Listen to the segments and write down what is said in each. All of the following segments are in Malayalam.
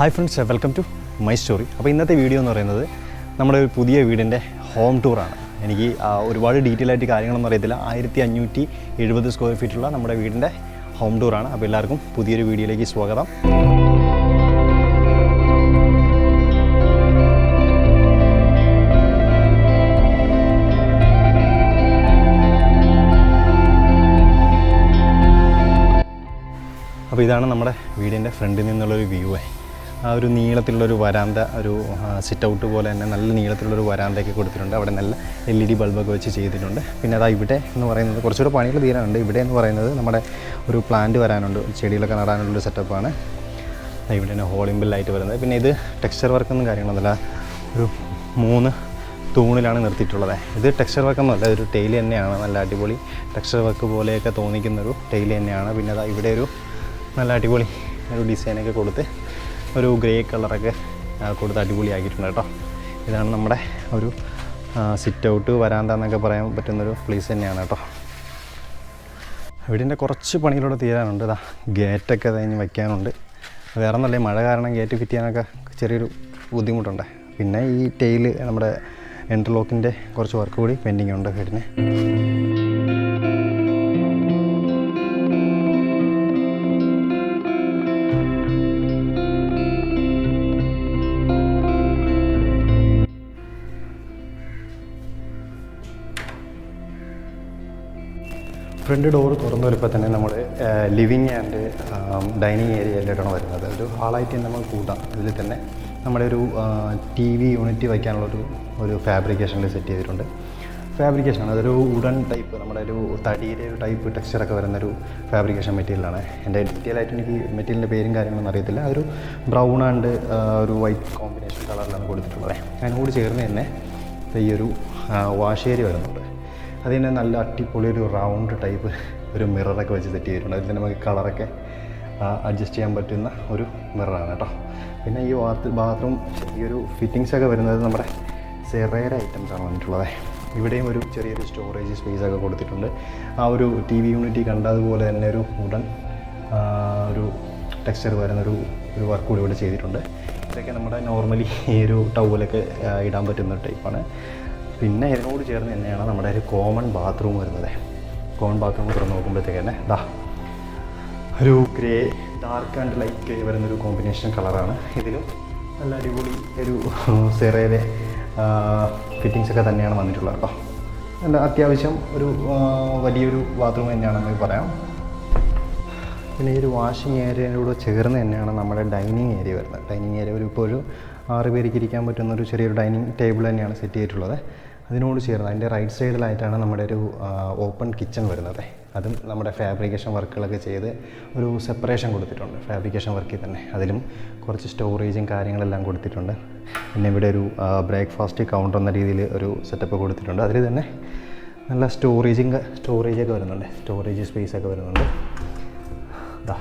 Hi friends welcome to my story അപ്പോൾ ഇന്നത്തെ വീഡിയോ എന്ന് പറയുന്നത് നമ്മുടെ ഒരു പുതിയ വീടിന്റെ ഹോം ടൂറാണ് എനിക്ക് ഒരുപാട് ഡീറ്റെയിൽ ആയിട്ട് കാര്യങ്ങളൊന്നും അറിയത്തില്ല. ആയിരത്തി അഞ്ഞൂറ്റി എഴുപത് സ്ക്വയർ ഫീറ്റുള്ള നമ്മുടെ വീടിന്റെ ഹോം ടൂറാണ് അപ്പോൾ എല്ലാവർക്കും പുതിയൊരു വീഡിയോയിലേക്ക് സ്വാഗതം. അപ്പോൾ ഇതാണ് നമ്മുടെ വീടിന്റെ ഫ്രണ്ടിൽ നിന്നുള്ളൊരു വ്യൂ ആ ഒരു നീളത്തിലുള്ളൊരു വരാന്ത ഒരു സിറ്റ് ഔട്ട് പോലെ തന്നെ നല്ല നീളത്തിലുള്ളൊരു വരാന്തയൊക്കെ കൊടുത്തിട്ടുണ്ട്. അവിടെ നല്ല എൽ ഇ ഡി ബൾബൊക്കെ വെച്ച് ചെയ്തിട്ടുണ്ട്. പിന്നെ അതാ ഇവിടെ എന്ന് പറയുന്നത് കുറച്ചുകൂടെ പണികൾ തീരാനുണ്ട്. ഇവിടെ എന്ന് പറയുന്നത് നമ്മുടെ ഒരു പ്ലാന്റ് വരാനുണ്ട്. ചെടികളൊക്കെ നടാനുള്ളൊരു സെറ്റപ്പാണ് ഇവിടെ തന്നെ ഹോളിംബിൾ ലൈറ്റ് വരുന്നത്. പിന്നെ ഇത് ടെക്സ്ചർ വർക്കൊന്നും കാര്യങ്ങളൊന്നുമില്ല. ഒരു മൂന്ന് തൂണിലാണ് നിർത്തിയിട്ടുള്ളത്. ഇത് ടെക്സ്ചർ വർക്കൊന്നുമല്ല ഒരു ടൈൽ തന്നെയാണ്. നല്ല അടിപൊളി ടെക്സ്ചർ വർക്ക് പോലെയൊക്കെ തോന്നിക്കുന്നൊരു ടൈൽ തന്നെയാണ്. പിന്നെ അതാ ഇവിടെ ഒരു നല്ല അടിപൊളി ഒരു ഡിസൈനൊക്കെ കൊടുത്ത് ഒരു ഗ്രേ കളറൊക്കെ കൊടുത്ത് അടിപൊളിയാക്കിയിട്ടുണ്ട് കേട്ടോ. ഇതാണ് നമ്മുടെ ഒരു സിറ്റ് ഔട്ട് വരാന്ത എന്നൊക്കെ പറയാൻ പറ്റുന്നൊരു പ്ലേസ് തന്നെയാണ് കേട്ടോ. വീടിന്റെ കുറച്ച് പണികളൂടെ തീരാനുണ്ട്. ഇതാ ഗേറ്റൊക്കെ കഴിഞ്ഞ് വയ്ക്കാനുണ്ട് വേറെ ഒന്നല്ലേ മഴ കാരണം ഗേറ്റ് ഫിറ്റ് ചെയ്യാനൊക്കെ ചെറിയൊരു ബുദ്ധിമുട്ടുണ്ട്. പിന്നെ ഈ ടെയിൽ നമ്മുടെ എൻട്രലോക്കിന്റെ കുറച്ച് വർക്ക് കൂടി പെൻഡിങ് ഉണ്ട് വീടിന്. ഫ്രണ്ട് ഡോർ തുറന്നു വരുമ്പോൾ തന്നെ നമ്മൾ ലിവിങ് ആൻഡ് ഡൈനിങ് ഏരിയയിലേക്കാണ് വരുന്നത്. ഒരു ഹാളായിട്ട് നമ്മൾ കൂട്ടാം. ഇതിൽ തന്നെ നമ്മുടെ ഒരു ടി വി യൂണിറ്റ് വയ്ക്കാനുള്ളൊരു ഒരു ഫാബ്രിക്കേഷനിൽ സെറ്റ് ചെയ്തിട്ടുണ്ട്. ഫാബ്രിക്കേഷൻ അതൊരു വുഡൻ ടൈപ്പ് നമ്മുടെ ഒരു തടിയുടെ ഒരു ടൈപ്പ് ടെക്സ്ചറൊക്കെ വരുന്നൊരു ഫാബ്രിക്കേഷൻ മെറ്റീരിയലാണ് എന്റെ ഡീറ്റെയിൽ ആയിട്ട് എനിക്ക് മെറ്റീരിയലിന്റെ പേരും കാര്യങ്ങളൊന്നും അറിയത്തില്ല. അതൊരു ബ്രൗൺ ആൻഡ് ഒരു വൈറ്റ് കോമ്പിനേഷൻ കളറിലാണ് കൊടുത്തിട്ടുള്ളത്. അതിനോട് ചേർന്ന് തന്നെ ഈ ഒരു വാഷേരി വരുന്നുണ്ട്. അതിന് നല്ല അടിപൊളി ഒരു റൗണ്ട് ടൈപ്പ് ഒരു മിററൊക്കെ വെച്ച് സെറ്റ് ചെയ്തിട്ടുണ്ട്. അതിൽ നമുക്ക് കളറൊക്കെ അഡ്ജസ്റ്റ് ചെയ്യാൻ പറ്റുന്ന ഒരു മിററാണ് കേട്ടോ. പിന്നെ ഈ ബാത്ത് ബാത്റൂം ഈ ഒരു ഫിറ്റിങ്സ് ഒക്കെ വരുന്നത് നമ്മുടെ സെറേര ഐറ്റംസ് ആണ് വന്നിട്ടുള്ളത്. ഇവിടെയും ഒരു ചെറിയൊരു സ്റ്റോറേജ് സ്പേസ് ഒക്കെ കൊടുത്തിട്ടുണ്ട്. ആ ഒരു ടി വി യൂണിറ്റി കണ്ടതുപോലെ തന്നെ ഒരു ഉടൻ ഒരു ടെക്സ്ചർ വരുന്നൊരു ഒരു വർക്ക് കൂടി ഇവിടെ ചെയ്തിട്ടുണ്ട്. ഇതൊക്കെ നമ്മുടെ നോർമലി ഈ ഒരു ടൗലൊക്കെ ഇടാൻ പറ്റുന്ന ടൈപ്പാണ് പിന്നെ ഇതിനോട് ചേർന്ന് തന്നെയാണ് നമ്മുടെ ഒരു കോമൺ ബാത്റൂം വരുന്നത്. കോമൺ ബാത്റൂം തുറന്ന് നോക്കുമ്പോഴത്തേക്ക് തന്നെ ദാ ഒരു grey dark and light grey വരുന്നൊരു കോമ്പിനേഷൻ കളറാണ് ഇതിലും നല്ല അടിപൊളി ഒരു സെറയിലെ ഫിറ്റിങ്സ് ഒക്കെ തന്നെയാണ് വന്നിട്ടുള്ളത് കേട്ടോ. നല്ല അത്യാവശ്യം ഒരു വലിയൊരു ബാത്റൂം തന്നെയാണെന്ന് പറയാം. പിന്നെ ഈ ഒരു വാഷിംഗ് ഏരിയയിലൂടെ ചേർന്ന് തന്നെയാണ് നമ്മുടെ ഡൈനിങ് ഏരിയ വരുന്നത്. ഡൈനിങ് ഏരിയ ഒരു ഇപ്പോൾ ഒരു ആറ് പേർക്ക് ഇരിക്കാൻ പറ്റുന്ന ഒരു ചെറിയൊരു ഡൈനിങ് ടേബിൾ തന്നെയാണ് സെറ്റ് ചെയ്തിട്ടുള്ളത്. അതിനോട് ചേർന്ന് അതിന്റെ റൈറ്റ് സൈഡിലായിട്ടാണ് നമ്മുടെ ഒരു ഓപ്പൺ കിച്ചൺ വരുന്നത്. അതും നമ്മുടെ ഫാബ്രിക്കേഷൻ വർക്കുകളൊക്കെ ചെയ്ത് ഒരു സെപ്പറേഷൻ കൊടുത്തിട്ടുണ്ട്. ഫാബ്രിക്കേഷൻ വർക്കിൽ തന്നെ. അതിലും കുറച്ച് സ്റ്റോറേജും കാര്യങ്ങളെല്ലാം കൊടുത്തിട്ടുണ്ട്. പിന്നെ ഇവിടെ ഒരു ബ്രേക്ക്ഫാസ്റ്റ് കൗണ്ടർ എന്ന രീതിയിൽ ഒരു സെറ്റപ്പ് കൊടുത്തിട്ടുണ്ട്. അതിൽ തന്നെ നല്ല സ്റ്റോറേജും സ്റ്റോറേജൊക്കെ വരുന്നുണ്ട്. സ്റ്റോറേജ് സ്പേസ് ഒക്കെ വരുന്നുണ്ട്. ദാ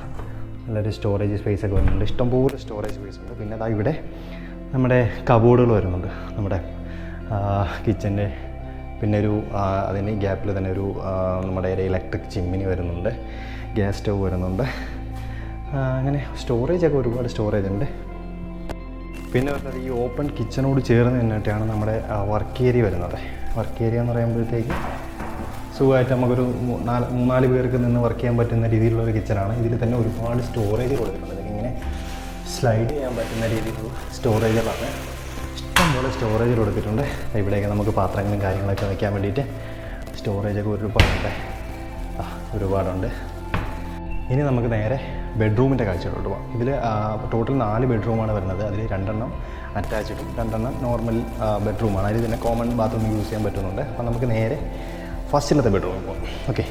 നല്ലൊരു സ്റ്റോറേജ് സ്പേസ് ഒക്കെ വരുന്നുണ്ട്. ഇഷ്ടംപോലെ സ്റ്റോറേജ് സ്പേസ് ഉണ്ട്. പിന്നെ അതാ ഇവിടെ നമ്മുടെ കബോർഡുകൾ വരുന്നുണ്ട്. നമ്മുടെ കിച്ചന്റെ പിന്നെ ഒരു അതിന് ഗ്യാപ്പിൽ തന്നെ ഒരു നമ്മുടെ ഒരു ഇലക്ട്രിക് ചിമ്മിനി വരുന്നുണ്ട്. ഗ്യാസ് സ്റ്റവ് വരുന്നുണ്ട്. അങ്ങനെ സ്റ്റോറേജ് ഒക്കെ ഒരുപാട് സ്റ്റോറേജ് ഉണ്ട്. പിന്നെ വരുന്നത് ഈ ഓപ്പൺ കിച്ചണോട് ചേർന്ന് തന്നെയായിട്ടാണ് നമ്മുടെ വർക്ക് ഏരിയ വരുന്നത്. വർക്ക് ഏരിയ എന്ന് പറയുമ്പോഴത്തേക്ക് സുഖമായിട്ട് നമുക്കൊരു നാല് മൂന്നാൽ പേർക്ക് നിന്ന് വർക്ക് ചെയ്യാൻ പറ്റുന്ന രീതിയിലുള്ള ഒരു കിച്ചണാണ് ഇതിൽ തന്നെ ഒരുപാട് സ്റ്റോറേജ് കൊടുത്തിട്ടുണ്ട്. ഇങ്ങനെ സ്ലൈഡ് ചെയ്യാൻ പറ്റുന്ന രീതിയിലുള്ള സ്റ്റോറേജുകളാണ് ഇഷ്ടംപോലെ സ്റ്റോറേജിൽ കൊടുത്തിട്ടുണ്ട്. ഇവിടെയൊക്കെ നമുക്ക് പാത്രങ്ങളും കാര്യങ്ങളൊക്കെ വയ്ക്കാൻ വേണ്ടിയിട്ട് സ്റ്റോറേജൊക്കെ ഒരുപാടുണ്ട്. ആ, ഒരുപാടുണ്ട്. ഇനി നമുക്ക് നേരെ ബെഡ്റൂമിന്റെ കാഴ്ചകളോട്ട് പോകാം ഇതിൽ ടോട്ടൽ നാല് ബെഡ്റൂമാണ് വരുന്നത്. അതിൽ രണ്ടെണ്ണം അറ്റാച്ച്ഡും രണ്ടെണ്ണം നോർമൽ ബെഡ്റൂമാണ് അതിൽ തന്നെ കോമൺ ബാത്റൂം യൂസ് ചെയ്യാൻ പറ്റുന്നുണ്ട്. അപ്പോൾ നമുക്ക് നേരെ ഫസ്റ്റിലത്തെ ബെഡ്റൂമിൽ പോകാം ഓക്കെ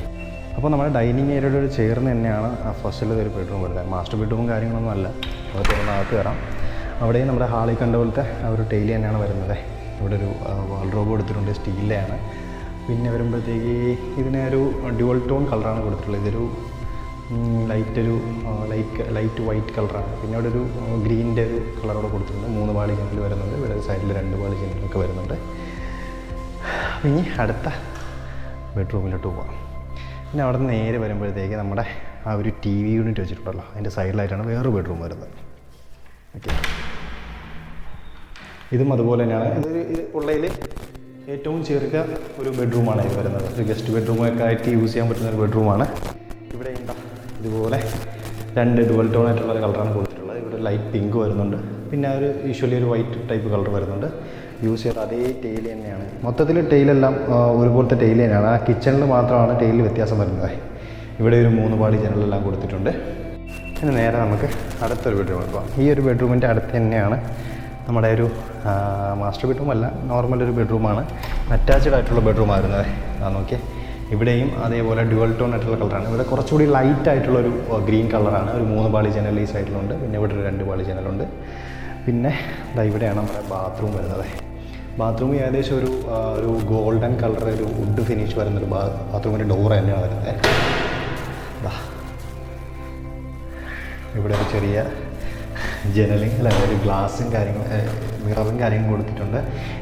അപ്പോൾ നമ്മുടെ ഡൈനിങ് ഏരിയയോട് ചേർന്ന് തന്നെയാണ് ഫസ്റ്റിലത്തെ ഒരു ബെഡ്റൂം വരുന്നത്. മാസ്റ്റർ ബെഡ്റൂമും കാര്യങ്ങളൊന്നും അല്ല. അത് തുറന്നകത്ത് കയറാം. അവിടെയും നമ്മുടെ ഹാളിൽ കണ്ട പോലത്തെ ആ ഒരു ടൈലി തന്നെയാണ് വരുന്നത്. ഇവിടെ ഒരു വാൾഡ്രോബ് കൊടുത്തിട്ടുണ്ട് സ്റ്റീലിലാണ് പിന്നെ വരുമ്പോഴത്തേക്ക് ഇതിനെ ഒരു ഡ്യുവൽ ടോൺ കളറാണ് കൊടുത്തിട്ടുള്ളത്. ഇതൊരു ലൈറ്റ് ഒരു ലൈറ്റ് ലൈറ്റ് വൈറ്റ് കളറാണ് പിന്നെ അവിടെ ഒരു ഗ്രീനിന്റെ ഒരു കളറോടെ കൊടുത്തിട്ടുണ്ട്. മൂന്ന് പാളി ജനൽ വരുന്നുണ്ട്. ഇവിടെ സൈഡിൽ രണ്ട് പാളി ജനലൊക്കെ വരുന്നുണ്ട്. ഇനി അടുത്ത ബെഡ്റൂമിലോട്ട് പോവാം. പിന്നെ അവിടെ നിന്ന് നേരെ വരുമ്പോഴത്തേക്ക് നമ്മുടെ ആ ഒരു ടി വി യൂണിറ്റ് വെച്ചിട്ടുണ്ടല്ലോ. അതിന്റെ സൈഡിലായിട്ടാണ് വേറൊരു ബെഡ്റൂം വരുന്നത്. ഓക്കെ ഇതും അതുപോലെ തന്നെയാണ്. ഇത് ഉള്ളതിൽ ഏറ്റവും ചെറിയ ഒരു ബെഡ്റൂമാണ് ഇത് വരുന്നത്. ഒരു ഗസ്റ്റ് ബെഡ്റൂമൊക്കെ ആയിട്ട് യൂസ് ചെയ്യാൻ പറ്റുന്ന ഒരു ബെഡ്റൂമാണ്. ഇവിടെ എന്താ ഇതുപോലെ രണ്ട് ഡുവൽ ടോൺ ആയിട്ടുള്ള കളറാണ് കൊടുത്തിട്ടുള്ളത്. ഇവിടെ ലൈറ്റ് പിങ്ക് വരുന്നുണ്ട്. പിന്നെ ഒരു യൂഷ്വലി ഒരു വൈറ്റ് ടൈപ്പ് കളർ വരുന്നുണ്ട്. യൂസ് ചെയ്ത അതേ ടെയിൽ തന്നെയാണ്. മൊത്തത്തിൽ ടെയിലെല്ലാം ഒരുപോലത്തെ ടെയിൽ തന്നെയാണ്. ആ കിച്ചണിൽ മാത്രമാണ് ടെയിൽ വ്യത്യാസം വരുന്നത്. ഇവിടെ ഒരു മൂന്ന് പാളി ജനലെല്ലാം കൊടുത്തിട്ടുണ്ട്. പിന്നെ നേരെ നമുക്ക് അടുത്തൊരു ബെഡ്റൂം എടുക്കാം ഈ ഒരു ബെഡ്റൂമിന്റെ അടുത്ത് തന്നെയാണ് നമ്മുടെ ഒരു മാസ്റ്റർ ബെഡ്റൂം അല്ല നോർമൽ ഒരു ബെഡ്റൂമാണ് അറ്റാച്ച്ഡ് ആയിട്ടുള്ള ബെഡ്റൂം ആയിരുന്നു ആ നോക്കിയേ. ഇവിടെയും അതേപോലെ ഡ്യുവൽ ടോൺ ആയിട്ടുള്ള കളറാണ് ഇവിടെ കുറച്ചുകൂടി ലൈറ്റ് ആയിട്ടുള്ള ഒരു ഗ്രീൻ കളറാണ് ഒരു മൂന്ന് പാളി ജനൽ ഈ സൈഡിലുണ്ട് പിന്നെ ഇവിടെ ഒരു രണ്ട് പാളി ജനലുണ്ട് പിന്നെ ഇതാ ഇവിടെയാണ് നമ്മുടെ ബാത്റൂം വരുന്നത്. ബാത്റൂം ഏകദേശം ഒരു ഒരു ഗോൾഡൻ കളർ ഒരു വുഡ് ഫിനിഷ് വരുന്നൊരു ബാ ബാത്റൂമിന്റെ ഡോർ തന്നെയാണ് വരുന്നത്. ഇവിടെ ഒരു ചെറിയ ജനലും അല്ല ഒരു ഗ്ലാസും കാര്യങ്ങളും മിററും കാര്യങ്ങളും കൊടുത്തിട്ടുണ്ട്.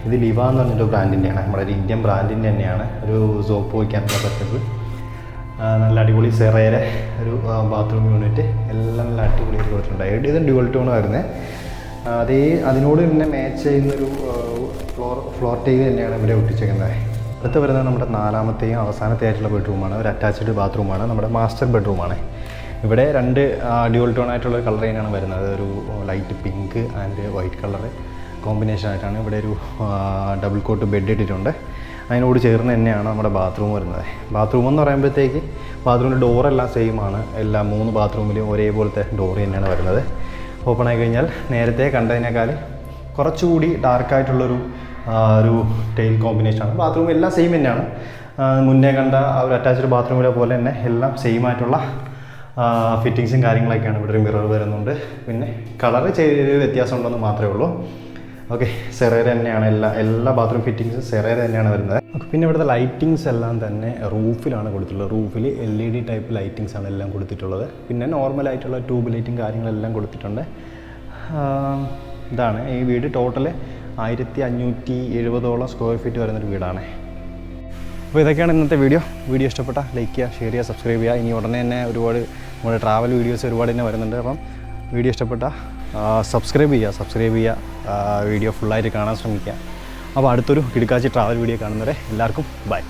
ഇത് ലിവ എന്ന് പറഞ്ഞൊരു ബ്രാൻഡിന്റെയാണ് നമ്മുടെ ഒരു ഇന്ത്യൻ ബ്രാൻഡിന്റെ തന്നെയാണ്. ഒരു സോപ്പ് വയ്ക്കാനുള്ള സെറ്റപ്പ് നല്ല അടിപൊളി സെറേരെ ഒരു ബാത്റൂം യൂണിറ്റ് എല്ലാം നല്ല അടിപൊളിയായിട്ട് കൊടുത്തിട്ടുണ്ട്. ഇത് ഡ്യുവൽ ടോൺ വരുന്നത് അതേ അതിനോട് തന്നെ മാച്ച് ചെയ്യുന്നൊരു ഫ്ലോർ ഫ്ലോർ ടൈൽ തന്നെയാണ് ഇവിടെ ഒട്ടിച്ചേക്കുന്നത്. അടുത്ത് വരുന്നത് നമ്മുടെ നാലാമത്തെയും അവസാനത്തെ ആയിട്ടുള്ള ബെഡ്റൂമാണ് ഒരു അറ്റാച്ച്ഡ് ബാത്റൂമാണ് നമ്മുടെ മാസ്റ്റർ ബെഡ്റൂമാണ് ഇവിടെ രണ്ട് ഡ്യുവൽ ടോൺ ആയിട്ടുള്ള കളർ തന്നെയാണ് വരുന്നത്. ഒരു light pink and white colour combination ആയിട്ടാണ് ഇവിടെ ഒരു ഡബിൾ കോട്ട് ബെഡ് ഇട്ടിട്ടുണ്ട്. അതിനോട് ചേർന്ന് തന്നെയാണ് നമ്മുടെ ബാത്റൂം വരുന്നത്. ബാത്റൂം എന്ന് പറയുമ്പോഴത്തേക്ക് ബാത്റൂമിന്റെ ഡോറെല്ലാം സെയിം ആണ്. എല്ലാ മൂന്ന് ബാത്റൂമിലും ഒരേപോലത്തെ ഡോർ തന്നെയാണ് വരുന്നത്. ഓപ്പൺ ആയി കഴിഞ്ഞാൽ നേരത്തെ കണ്ടതിനേക്കാൾ കുറച്ചുകൂടി ഡാർക്കായിട്ടുള്ളൊരു ഒരു ടെയിൽ കോമ്പിനേഷനാണ് ബാത്റൂം എല്ലാം സെയിം തന്നെയാണ്. മുന്നേ കണ്ട ആ ഒരു അറ്റാച്ച്ഡ് ബാത്റൂമിലെ പോലെ തന്നെ എല്ലാം സെയിം ആയിട്ടുള്ള ഫിറ്റിങ്സും കാര്യങ്ങളൊക്കെയാണ് ഇവിടെ ഒരു മിറർ വരുന്നുണ്ട്. പിന്നെ കളറ് ചെറിയ വ്യത്യാസം ഉണ്ടെന്ന് മാത്രമേ ഉള്ളൂ. ഓക്കെ സെറേര തന്നെയാണ് എല്ലാ എല്ലാ ബാത്റൂം ഫിറ്റിങ്സും സെറേര തന്നെയാണ് വരുന്നത്. പിന്നെ ഇവിടുത്തെ ലൈറ്റിങ്സ് എല്ലാം തന്നെ റൂഫിലാണ് കൊടുത്തിട്ടുള്ളത്. റൂഫിൽ L E D type lightings ആണ് എല്ലാം കൊടുത്തിട്ടുള്ളത്. പിന്നെ നോർമലായിട്ടുള്ള ട്യൂബ് ലൈറ്റും കാര്യങ്ങളെല്ലാം കൊടുത്തിട്ടുണ്ട്. ഇതാണ്. ഈ വീട് ടോട്ടൽ ആയിരത്തി അഞ്ഞൂറ്റി എഴുപതോളം സ്ക്വയർ ഫീറ്റ് വരുന്നൊരു വീടാണ്. അപ്പോൾ ഇതൊക്കെയാണ് ഇന്നത്തെ വീഡിയോ വീഡിയോ ഇഷ്ടപ്പെട്ട ലൈക്ക് ചെയ്യുക ഷെയർ ചെയ്യുക സബ്സ്ക്രൈബ് ചെയ്യുക. ഇനി ഉടനെ തന്നെ ഒരുപാട് നമ്മുടെ ട്രാവൽ വീഡിയോസ് ഒരുപാട് തന്നെ വരുന്നുണ്ട്. അപ്പം വീഡിയോ ഇഷ്ടപ്പെട്ട സബ്സ്ക്രൈബ് ചെയ്യുക. സബ്സ്ക്രൈബ് ചെയ്യുക. വീഡിയോ ഫുള്ളായിട്ട് കാണാൻ ശ്രമിക്കുക. അപ്പോൾ അടുത്തൊരു കിടക്കാച്ചി ട്രാവൽ വീഡിയോ കാണുന്നവരെ എല്ലാവർക്കും ബൈ